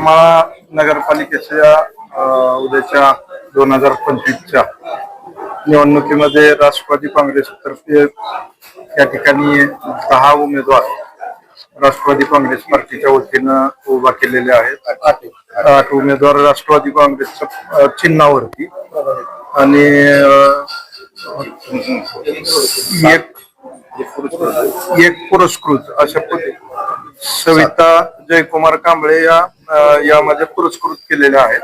करमाळा नगरपालिकेच्या उद्याच्या दोन हजार पंचवीसच्या निवडणुकीमध्ये राष्ट्रवादी काँग्रेसतर्फे या ठिकाणी दहा उमेदवार राष्ट्रवादी काँग्रेस पार्टीच्या वतीनं उभा केलेले आहेत. आठ उमेदवार. राष्ट्रवादी काँग्रेसच्या चिन्हावरती. आणि एक पुरस्कृत अशा पद्धती सविता जयकुमार कांबळे या यामध्ये पुरस्कृत केलेल्या आहेत.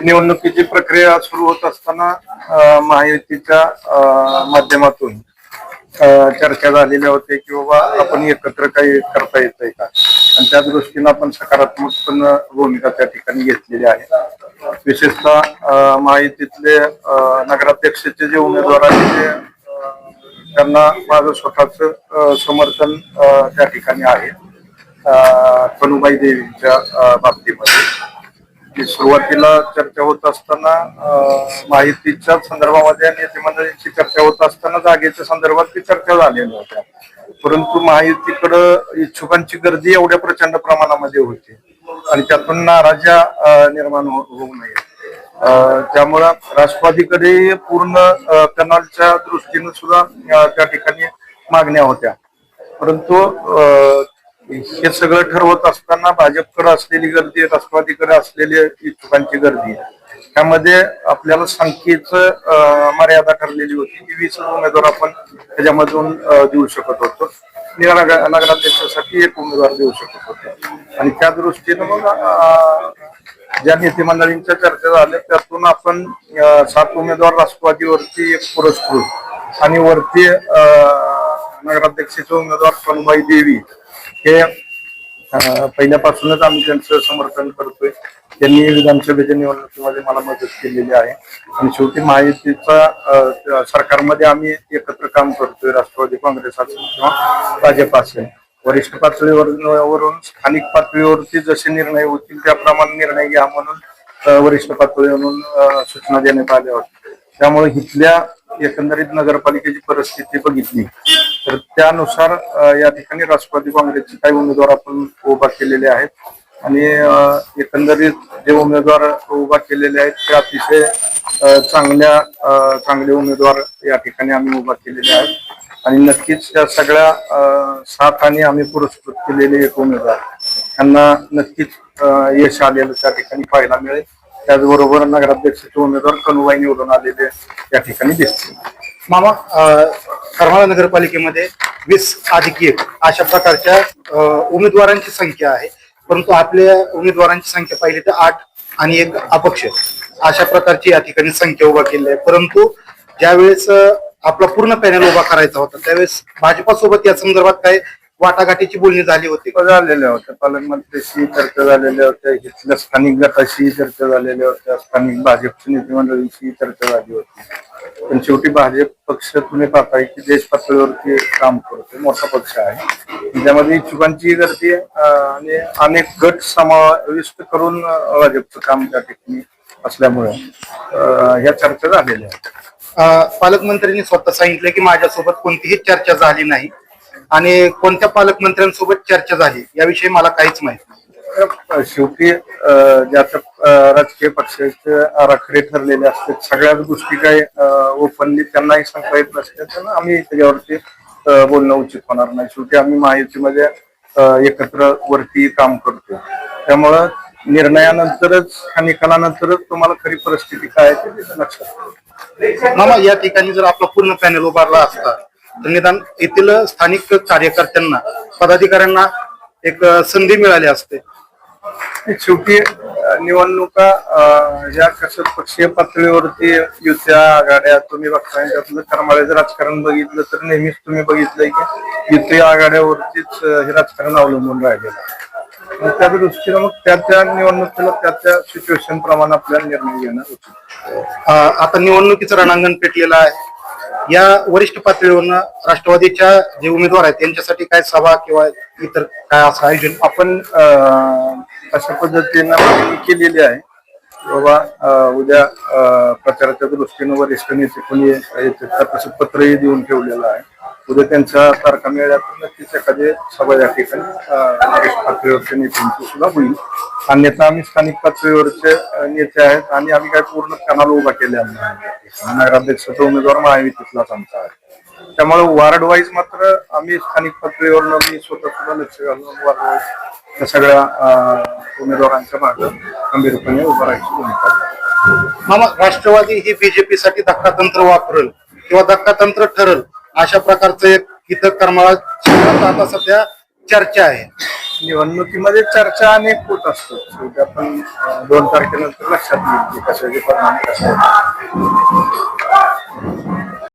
निवडणुकीची प्रक्रिया सुरू होत असताना महायुतीच्या अ, माध्यमातून चर्चा झालेल्या होत्या की बाबा आपण एकत्र काही करता येत आहे का? आणि त्या दृष्टीनं आपण सकारात्मक पण भूमिका त्या ठिकाणी घेतलेली आहे. विशेषतः महायुतीतले नगराध्यक्षाचे जे उमेदवार आहेत त्यांना माझं स्वतःच समर्थन त्या ठिकाणी आहे. कनुबाई देवींच्या बाबतीमध्ये. सुरुवातीला चर्चा होत असताना माहितीच्या संदर्भामध्ये आणि नेते मंडळींची चर्चा होत असताना जागेच्या संदर्भात ती चर्चा झालेल्या होत्या. परंतु माहितीकडं इच्छुकांची गर्दी एवढ्या प्रचंड प्रमाणामध्ये होती. आणि त्यातून नाराजा निर्माण हो-, होऊ नये. त्यामुळं राष्ट्रवादीकडे पूर्ण कनालच्या दृष्टीनं सुद्धा त्या ठिकाणी मागण्या होत्या. परंतु हे सगळं ठरवत असताना भाजपकडे असलेली गर्दी राष्ट्रवादीकडे असलेली इच्छुकांची गर्दी त्यामध्ये आपल्याला संख्येच मर्यादा ठरलेली होती की वीस उमेदवार आपण त्याच्यामधून देऊ शकत होतो. नगराध्यक्षासाठी एक उमेदवार देऊ शकत होतो. आणि त्या दृष्टीनं मग ज्या नेते मंडळींच्या चर्चा झाल्या त्यातून आपण सात उमेदवार राष्ट्रवादीवरती एक पुरस्कृत आणि वरती अं, नगराध्यक्षाचे उमेदवार कनुबाई देवी हे पहिल्यापासूनच आम्ही त्यांचं समर्थन करतोय. त्यांनी विधानसभेच्या निवडणुकीमध्ये मला मदत केलेली आहे. आणि शेवटी महायुतीचा सरकारमध्ये आम्ही एकत्र काम करतोय राष्ट्रवादी काँग्रेस असेल किंवा भाजप असेल. वरिष्ठ पातळीवर वरून स्थानिक पातळीवरती जसे निर्णय होतील त्याप्रमाणे निर्णय घ्या म्हणून वरिष्ठ पातळीवरून सूचना देण्यात आल्या होत्या. त्यामुळे इथल्या एकंदरीत नगरपालिकेची परिस्थिती बघितली. तर त्यानुसार या ठिकाणी राष्ट्रवादी काँग्रेसचे काही उमेदवार आपण उभा केलेले आहेत. आणि एकंदरीत जे उमेदवार उभा केलेले आहेत ते अतिशय चांगल्या चांगले उमेदवार या ठिकाणी आम्ही उभा केलेले आहेत. आणि नक्कीच त्या सगळ्या साथाने आम्ही पुरस्कृत केलेले एक उमेदवार. त्यांना नक्कीच यश आलेलं त्या ठिकाणी पाहायला मिळेल. त्याचबरोबर नगराध्यक्षाचे उमेदवार कनुबाई निवडून आलेले या ठिकाणी दिसतील. मामा करमाळा नगरपालिकेमध्ये वीस अधिक एक अशा प्रकारच्या उमेदवारांची संख्या आहे. परंतु आपल्या उमेदवारांची संख्या पाहिली तर आठ आणि एक अपक्ष. अशा प्रकारची या ठिकाणी संख्या उभा केली आहे. परंतु ज्यावेळेस आपला पूर्ण पॅनल उभा करायचा होता. त्यावेळेस भाजपासोबत या संदर्भात काय वाटाघाटीची बोलणी झाली होती? हो, झालेल्या होत्या. पालकमंत्र्यांशी चर्चा झालेल्या होत्या. इथल्या स्थानिक गटाशी चर्चा झालेल्या होत्या. स्थानिक भाजपच्या नेतेमंडळींशी चर्चा झाली होती. पण शेवटी भाजप पक्ष तुम्ही पाहताय की देश पातळीवरती काम करतो मोठा पक्ष आहे. त्यामध्ये इच्छुकांची गर्दी आणि अनेक गट समाविष्ट करून भाजपचं काम त्या ठिकाणी असल्यामुळे ह्या चर्चा झालेल्या आहेत. पालकमंत्र्यांनी स्वतः सांगितलं की माझ्यासोबत कोणतीही चर्चा झाली नाही आणि कोणत्या पालकमंत्र्यांसोबत चर्चा झाली याविषयी मला काहीच माहीत नाही. शेवटी अ, ज्या राजकीय पक्षाचे आराखडे ठरलेले असतात सगळ्याच गोष्टी काही ओपनली त्यांनाही सांगता येत नसतात त्यांना आम्ही त्याच्यावरती बोलणं उचित होणार नाही. शेवटी आम्ही महायुतीमध्ये एकत्र वरती काम करतो. त्यामुळं निर्णयानंतरच ह्या निकालानंतरच तुम्हाला खरी परिस्थिती काय आहे ते लक्षात मामा या ठिकाणी जर आपला पूर्ण पॅनल उभारला असता तर निदान येथील स्थानिक कार्यकर्त्यांना पदाधिकाऱ्यांना एक संधी मिळाली असते. शेवटी निवडणुका या ह्या कसं पक्षीय पातळीवरती युत्या आघाड्या तुम्ही बघताय त्यातलं करमाळ्याचं राजकारण बघितलं तर नेहमीच तुम्ही बघितलंय की युती आघाड्यावरतीच हे राजकारण अवलंबून राहिलेलं मग त्या दृष्टीनं मग त्या त्या निवडणुकीला त्या त्या सिच्युएशन प्रमाणे आपल्याला निर्णय घेणं उचित आता निवडणुकीचं रणांगण पेटलेलं आहे. या वरिष्ठ पातळीवरनं राष्ट्रवादीच्या जे उमेदवार आहेत त्यांच्यासाठी काय सभा किंवा इतर काय असं आयोजन? आपण अशा पद्धतीनं केलेली आहे. बाबा अ, उद्या प्रचाराच्या दृष्टीनं वरिष्ठ नेते कोणी पत्रही देऊन ठेवलेलं आहे. उद्या त्यांच्या तारखा मिळाल्या तर नक्कीच एखादी सभा या ठिकाणी अं, पातळीवरच्या नेत्यांची सुद्धा होईल. अन्यथा आम्ही स्थानिक पातळीवरचे नेते आहेत आणि आम्ही काय पूर्ण कॅनल उभा केले नगराध्यक्षाचा उमेदवार महायुतीतलाच आमचा आहे. त्यामुळे वार्ड वाईज मात्र आम्ही स्थानिक पातळीवरनं मी स्वतः सुद्धा लक्ष घालून वार्ड वाईज त्या सगळ्या उमेदवारांच्या मागे गंभीरपणे उभा राहायची भूमिका आहे. मामा राष्ट्रवादी ही बीजेपीसाठी धक्कातंत्र वापरेल किंवा धक्कातंत्र ठरल? अशा प्रकारचं एक इथं करमाळा शहरात आता सध्या चर्चा आहे. निवडणुकीमध्ये चर्चा अनेक होत असतो. शेवटी आपण अं, दोन तारखेनंतर लक्षात येईल की कशाचे परिणाम कसे